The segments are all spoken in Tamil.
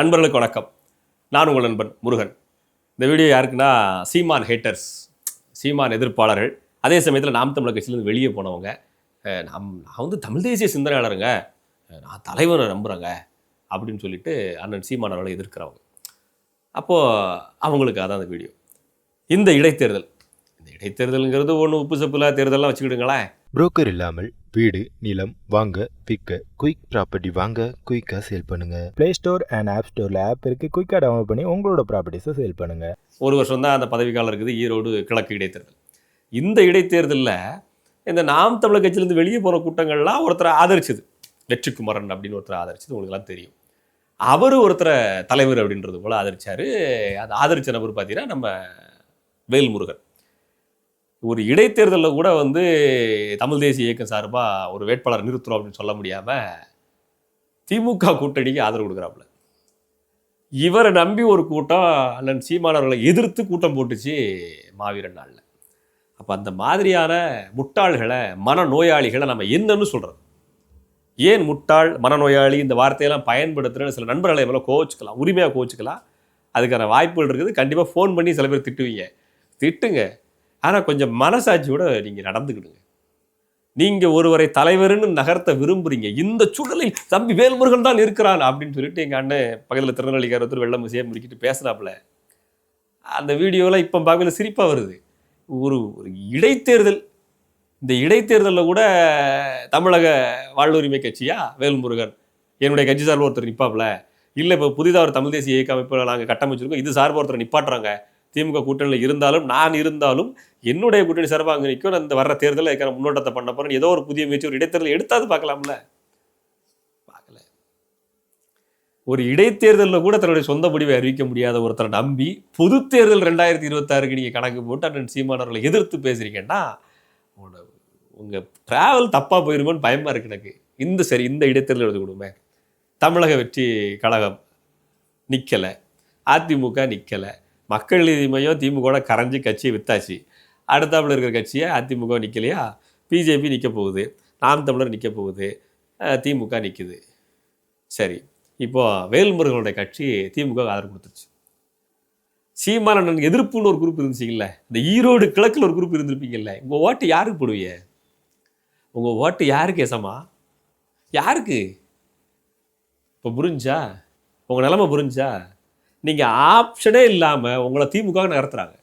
நண்பர்களுக்கு வணக்கம். நான் உங்கள் நண்பன் முருகன். இந்த வீடியோ யாருக்குன்னா சீமான் ஹேட்டர்ஸ் சீமான் எதிர்ப்பாளர்கள். அதே சமயத்தில் நாம் தமிழர் கட்சியிலேருந்து வெளியே போனவங்க. நாம் நான் வந்து தமிழ் தேசிய சிந்தனையாளருங்க. நான் தலைவரை நம்புகிறேங்க அப்படின்னு சொல்லிட்டு அண்ணன் சீமான் அவர்களை எதிர்க்கிறவங்க. அப்போது அவங்களுக்கு அதான் அந்த வீடியோ. இந்த இடைத்தேர்தல். இந்த இடைத்தேர்தலுங்கிறது ஒன்று உப்பு சப்புல தேர்தல்லாம் வச்சுக்கிடுங்களேன். புரோக்கர் இல்லாமல் வீடு நிலம் வாங்க விற்க. குயிக் ப்ராப்பர்ட்டி வாங்க குயிக்காக சேல் பண்ணுங்க. ப்ளே ஸ்டோர் அண்ட் ஆப் ஸ்டோரில் ஆப் இருக்கு. குயிக்காக டவுன்லோட் பண்ணி உங்களோட ப்ராப்பர்ட்டிஸை சேல் பண்ணுங்க. ஒரு வருஷம் தான் அந்த பதவிக்காலம் இருக்குது. ஈரோடு கிழக்கு இடைத்தேர்தல். இந்த இடைத்தேர்தலில் இந்த நாம் தமிழர் கட்சியிலேருந்து வெளியே போகிற கூட்டங்கள்லாம் ஒருத்தரை ஆதரிச்சது. வெற்றிக்குமரன் அப்படின்னு ஒருத்தரை ஆதரிச்சது. உங்களுக்குலாம் தெரியும். அவர் ஒருத்தரை தலைவர் அப்படின்றது போல் ஆதரிச்சாரு. அது ஆதரிச்ச நபர் பார்த்தீங்கன்னா நம்ம வேல்முருகன். ஒரு இடைத்தேர்தலில் கூட வந்து தமிழ் தேசிய இயக்கம் சார்பாக ஒரு வேட்பாளர் நிறுத்துறோம் அப்படின்னு சொல்ல முடியாமல் திமுக கூட்டணிக்கு ஆதரவு கொடுக்குறாப்புல. இவரை நம்பி ஒரு கூட்டம் அண்ணன் சீமானவர்களை எதிர்த்து கூட்டம் போட்டுச்சு மாவீரன் நாளில். அப்போ அந்த மாதிரியான முட்டாள்களை மனநோயாளிகளை நம்ம என்னன்னு சொல்கிறோம் ஏன் முட்டாள் மனநோயாளி இந்த வார்த்தையெல்லாம் பயன்படுத்துகிற சில நண்பர்களை மேலே கோவச்சுக்கலாம் உரிமையாக கோவச்சுக்கலாம். அதுக்கான வாய்ப்புகள் இருக்குது. கண்டிப்பாக ஃபோன் பண்ணி சில பேர் திட்டுவீங்க. திட்டுங்க. ஆனால் கொஞ்சம் மனசாட்சியோட நீங்கள் நடந்துக்கிடுங்க. நீங்கள் ஒருவரை தலைவர்னு நகர்த்த விரும்புறீங்க. இந்த சூழலில் தம்பி வேல்முருகன் தான் இருக்கிறான் அப்படின்னு சொல்லிட்டு எங்கள் அண்ணன் பக்கத்தில் திருநெல்வேலிக்கார ஒருத்தர் வெள்ளம் விஷயம் முடிக்கிட்டு பேசுனாப்புல. அந்த வீடியோவில் இப்போ பார்க்கல சிரிப்பாக வருது. ஒரு ஒரு இடைத்தேர்தல். இந்த இடைத்தேர்தலில் கூட தமிழக வாழ்வுரிமை கட்சியா வேல்முருகன்? என்னுடைய கட்சி சார்பில் ஒருத்தர் நிற்பாப்புல இல்லை இப்போ புதிதாக ஒரு தமிழ் தேசிய இயக்க அமைப்பில் நாங்கள் கட்டமைச்சிருக்கோம். இது சார்பு ஒருத்தர் நிப்பாட்டுறாங்க. திமுக கூட்டணியில் இருந்தாலும் நான் இருந்தாலும் என்னுடைய கூட்டணி சார்பாக அங்கே நிற்கும். நான் இந்த வர்ற தேர்தலில் இருக்கிற முன்னோட்டத்தை பண்ண போகிறேன் ஏதோ ஒரு புதிய முயற்சி ஒரு இடைத்தேர்தல் எடுத்தாது பார்க்கலாம்ல. பார்க்கல. ஒரு இடைத்தேர்தலில் கூட தன்னுடைய சொந்த முடிவை அறிவிக்க முடியாத ஒருத்தரை நம்பி பொது தேர்தல் ரெண்டாயிரத்தி இருபத்தாறுக்கு நீங்கள் கணக்கு போட்டு அண்ணன் சீமானவர்களை எதிர்த்து பேசுகிறீங்கன்னா உங்களோட உங்கள் ட்ராவல் தப்பாக போயிருமோன்னு பயமாக இருக்கு எனக்கு. இந்த சரி இந்த இடைத்தேர்தல் எழுதி கொடுமே தமிழக வெற்றி கழகம் நிற்கலை அதிமுக நிற்கலை மக்கள் நீதி மையம் திமுக கரைஞ்சி கட்சியை வித்தாச்சு. அடுத்தாப்புல இருக்கிற கட்சியை அதிமுக நிற்கலையா பிஜேபி நிற்க போகுது. நாம் தமிழர் நிற்க போகுது. திமுக நிற்குது சரி. இப்போது வேல்முருகனுடைய கட்சி திமுக ஆதரவு கொடுத்துருச்சு. சீமானன் எதிர்ப்புன்னு ஒரு குரூப் இருந்துச்சிங்கல்ல? இந்த ஈரோடு கிழக்கில் ஒரு குரூப் இருந்திருப்பீங்கல்ல? உங்கள் ஓட்டு யாருக்கு போடுவீங்க? உங்கள் ஓட்டு யாருக்கு எசமா யாருக்கு? இப்போ புரிஞ்சா? உங்கள் நிலமை புரிஞ்சா? நீங்கள் ஆப்ஷனே இல்லாமல் உங்களை திமுக நகர்த்துறாங்க.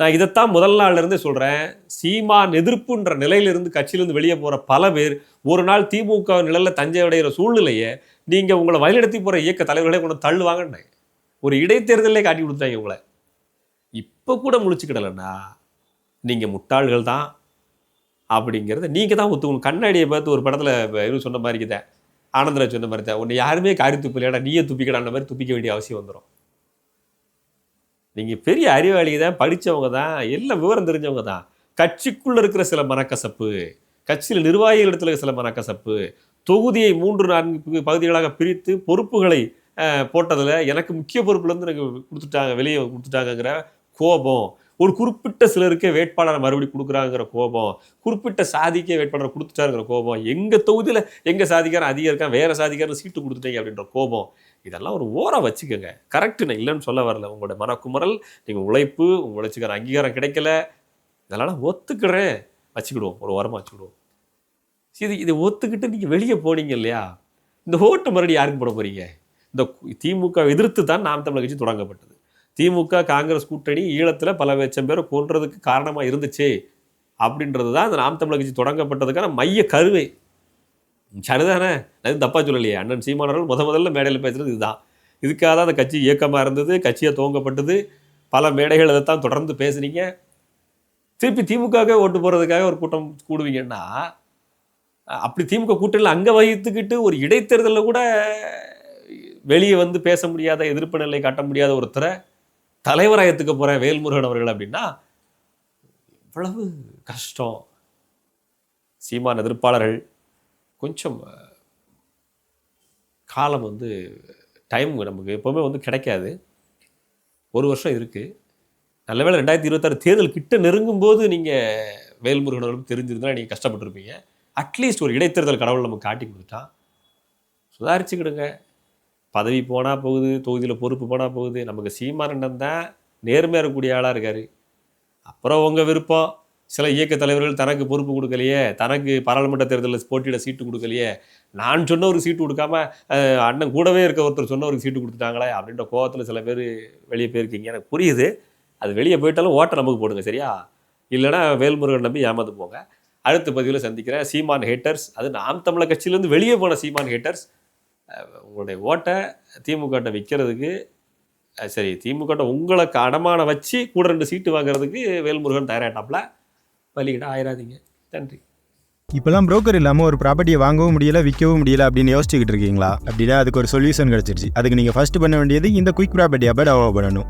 நான் இதைத்தான் முதல் நாள்லருந்தே சொல்கிறேன் சீமான் எதிர்ப்புன்ற நிலையிலிருந்து கட்சியிலிருந்து வெளியே போகிற பல பேர் ஒரு நாள் திமுக நிழலில் தஞ்சை அடைகிற சூழ்நிலையை நீங்கள் உங்களை வழிநடத்தி போகிற இயக்க தலைவர்களே கொண்டு தள்ளுவாங்கன்னு. ஒரு இடைத்தேர்தலே காட்டி கொடுத்தாங்க உங்களை இப்போ கூட முழிச்சுக்கிடலண்ணா நீங்கள் முட்டாள்கள் தான் அப்படிங்கிறத நீங்கள் தான் ஒத்துக்கணும். கண்ணாடியை பார்த்து ஒரு படத்தில் இவர் சொன்ன மாதிரி தான் ஆனந்தராஜ் சொன்ன மாதிரி தான் உன்னை யாருமே காரி துப்பிலையாடா நீயே துப்பிக்கடான்ற மாதிரி துப்பிக்க வேண்டிய அவசியம் வந்துடும் நீங்கள் பெரிய அறிவாளி தான் படித்தவங்க தான் எல்லாம் விவரம் தெரிஞ்சவங்க தான். கட்சிக்குள்ளே இருக்கிற சில மனக்கசப்பு கட்சியில் நிர்வாகிகள் இடத்துல சில மனக்கசப்பு தொகுதியை மூன்று நான்கு பகுதிகளாக பிரித்து பொறுப்புகளை போட்டதில் எனக்கு முக்கிய பொறுப்புலேருந்து எனக்கு கொடுத்துட்டாங்க வெளியே கொடுத்துட்டாங்கங்கிற கோபம் ஒரு குறிப்பிட்ட சிலருக்கே வேட்பாளர் மறுபடி கொடுக்குறாங்கிற கோபம் குறிப்பிட்ட சாதிக்கே வேட்பாளர் கொடுத்துட்டாருங்கிற கோபம் எங்கள் தொகுதியில் எங்கள் சாதிக்காரன் அதிகம் இருக்கான் வேறு சாதிக்காரன் சீட்டு கொடுத்துட்டீங்க அப்படின்ற கோபம் இதெல்லாம் ஒரு ஓரம் வச்சுக்கோங்க. கரெக்டு நான் இல்லைன்னு சொல்ல வரல. உங்களோட மனக்குமரல் நீங்கள் உழைப்பு உங்கள் உழைச்சிக்கிற அங்கீகாரம் கிடைக்கல. இதெல்லாம் நான் ஒத்துக்கிறேன். வச்சுக்கிடுவோம். ஒரு ஓரமாக வச்சுக்கிடுவோம். இது இதை ஒத்துக்கிட்டு நீங்கள் வெளியே போனீங்க இல்லையா? இந்த ஓட்டு மறுபடியும் யாருக்கு போட போகிறீங்க இந்த திமுக எதிர்த்து தான் நாம் தமிழர் கட்சி தொடங்கப்பட்டது. திமுக காங்கிரஸ் கூட்டணி ஈழத்தில் பல லட்சம் பேரை கொன்றதுக்கு காரணமாக இருந்துச்சு அப்படின்றது தான் அந்த நாம் தமிழர் கட்சி தொடங்கப்பட்டதுக்கான மைய கருவை. சரிதானே? அது தப்பாக சொல்லலையே. அண்ணன் சீமானவர்கள் முத முதல்ல மேடையில் பேசுகிறது இதுதான். இதுக்காக தான் அந்த கட்சி இயக்கமாக இருந்தது கட்சியை துவங்கப்பட்டது. பல மேடைகள் அதை தான் தொடர்ந்து பேசுனீங்க. திருப்பி திமுகவே ஓட்டு போகிறதுக்காக ஒரு கூட்டம் கூடுவீங்கன்னா அப்படி திமுக கூட்டணியில் அங்கே வகித்துக்கிட்டு ஒரு இடைத்தேர்தலில் கூட வெளியே வந்து பேச முடியாத எதிர்ப்பு நிலை காட்ட முடியாத ஒருத்தரை தலைவராயத்துக்கு போகிற வேல்முருகன் அவர்கள் அப்படின்னா இவ்வளவு கஷ்டம். சீமான் எதிர்ப்பாளர்கள் கொஞ்சம் காலம் வந்து டைம் நமக்கு எப்போவுமே வந்து கிடைக்காது. ஒரு வருஷம் இருக்குது நல்லவேளை ரெண்டாயிரத்தி இருபத்தாறு தேர்தல் கிட்ட நெருங்கும் போது நீங்கள் வேல்முருகன் அவர்களுக்கு தெரிஞ்சிருந்தா நீங்கள் கஷ்டப்பட்டிருப்பீங்க. அட்லீஸ்ட் ஒரு இடைத்தேர்தல் கடவுள் நமக்கு காட்டி கொடுத்துட்டான். சுதாரிச்சுக்கிடுங்க. பதவி போனால் போகுது தொகுதியில் பொறுப்பு போனால் போகுது. நமக்கு சீமானண்டன் தான் நேர்மையாக இருக்கக்கூடிய ஆளாக இருக்கார். அப்புறம் உங்கள் விருப்பம். சில இயக்க தலைவர்கள் தனக்கு பொறுப்பு கொடுக்கலையே தனக்கு பாராளுமன்ற தேர்தலில் போட்டியிட சீட்டு கொடுக்கலையே. நான் சொன்னவருக்கு சீட்டு கொடுக்காம அண்ணன் கூடவே இருக்க ஒருத்தர் சொன்னவருக்கு சீட்டு கொடுத்துட்டாங்களே அப்படின்ற கோவத்தில் சில பேர் வெளியே போயிருக்கீங்க. எனக்கு புரியுது. அது வெளியே போயிட்டாலும் ஓட்டை நமக்கு போடுங்க சரியா? இல்லைன்னா வேல்முருகன் நம்பி ஏமாந்து போங்க. அடுத்த பதிவில் சந்திக்கிறேன். சீமான் ஹேட்டர்ஸ் அது நாம் தமிழக கட்சியிலேருந்து வெளியே போன சீமான் ஹேட்டர்ஸ் உங்களுடைய ஓட்டை திமுகட்ட விற்கிறதுக்கு சரி திமுகட்ட உங்களை அடமான வச்சு கூட ரெண்டு சீட்டு வாங்குறதுக்கு வேல்முருகன் தயாராகிட்டாப்ல வலிக்கிட்ட ஆயிராதீங்க. நன்றி. இப்போலாம் ப்ரோக்கர் இல்லாமல் ஒரு ப்ராப்பர்ட்டியை வாங்கவும் முடியல விற்கவும் முடியல அப்படின்னு யோசிச்சுக்கிட்டு இருக்கீங்களா? அப்படின்னா அதுக்கு ஒரு சொல்யூஷன் கிடச்சிருச்சு. அதுக்கு நீங்கள் ஃபஸ்ட்டு பண்ண வேண்டியது இந்த குயிக் ப்ராப்பர்ட்டி அப்போ டெவலப் பண்ணணும்.